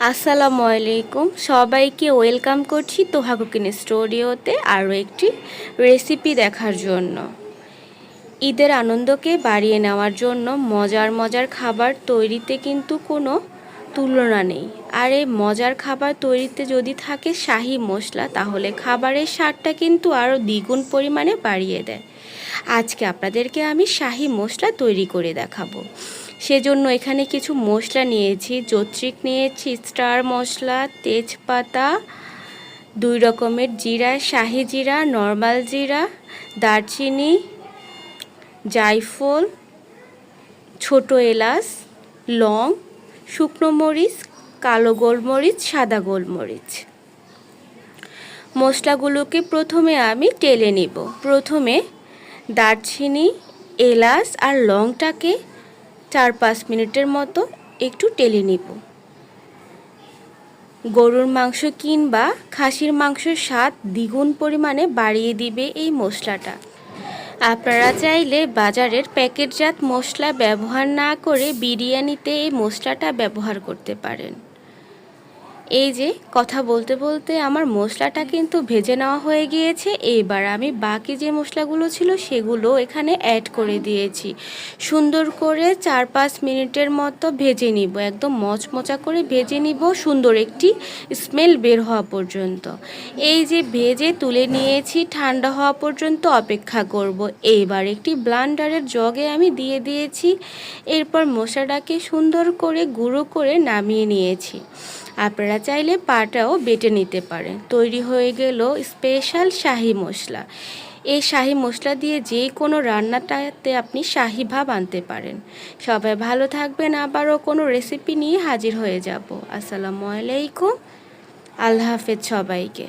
আসসালামু আলাইকুম। সবাইকে ওয়েলকাম করছি তোহা কুকিং স্টুডিওতে আরও একটি রেসিপি দেখার জন্য। ঈদের আনন্দকে বাড়িয়ে নেওয়ার জন্য মজার মজার খাবার তৈরিতে কিন্তু কোনো তুলনা নেই। আর এই মজার খাবার তৈরিতে যদি থাকে শাহি মশলা, তাহলে খাবারের স্বাদটা কিন্তু আরও দ্বিগুণ পরিমাণে বাড়িয়ে দেয়। আজকে আপনাদেরকে আমি শাহি মশলা তৈরি করে দেখাবো। সেজন্য এখানে কিছু মশলা নিয়েছি। জত্রিক নিয়েছি, স্টার মশলা, তেজপাতা, দুই রকমের জিরা, শাহি জিরা, নর্মাল জিরা, দারচিনি, জায়ফল, ছোট এলাচ, লং, শুকনো মরিচ, কালো গোলমরিচ, সাদা গোলমরিচ। মশলাগুলোকে প্রথমে আমি টেলে নিব। প্রথমে দারচিনি, এলাচ আর লংটাকে চার পাঁচ মিনিটের মতো একটু টেলে নিব। গরুর মাংস কিংবা খাসির মাংসের স্বাদ দ্বিগুণ পরিমাণে বাড়িয়ে দিবে এই মশলাটা। আপনারা চাইলে বাজারের প্যাকেটজাত মশলা ব্যবহার না করে বিরিয়ানিতে এই মশলাটা ব্যবহার করতে পারেন। এই যে, কথা বলতে বলতে আমার মশলাটা কিন্তু ভেজে নেওয়া হয়ে গিয়েছে। এইবার আমি বাকি যে মশলাগুলো ছিল সেগুলো এখানে অ্যাড করে দিয়েছি। সুন্দর করে চার পাঁচ মিনিটের মতো ভেজে নিব। একদম মচমচা করে ভেজে নিব। সুন্দর একটি স্মেল বের হওয়া পর্যন্ত। এই যে ভেজে তুলে নিয়েছি, ঠান্ডা হওয়া পর্যন্ত অপেক্ষা করব। এইবার একটি ব্লান্ডারের জগে আমি দিয়ে দিয়েছি। এরপর মশলাটাকে সুন্দর করে গুঁড়ো করে নামিয়ে নিয়েছি। আপনারা চাইলে পাটাও বেটে নিতে পারেন। তৈরি হয়ে গেল স্পেশাল শাহি মশলা। এই শাহি মশলা দিয়ে যে কোনো রান্নাটাতে আপনি শাহি ভাব আনতে পারেন। সবাই ভালো থাকবেন। আবারও কোনো রেসিপি নিয়ে হাজির হয়ে যাব। আসসালামু আলাইকুম। আল্লাহ হাফেজ সবাইকে।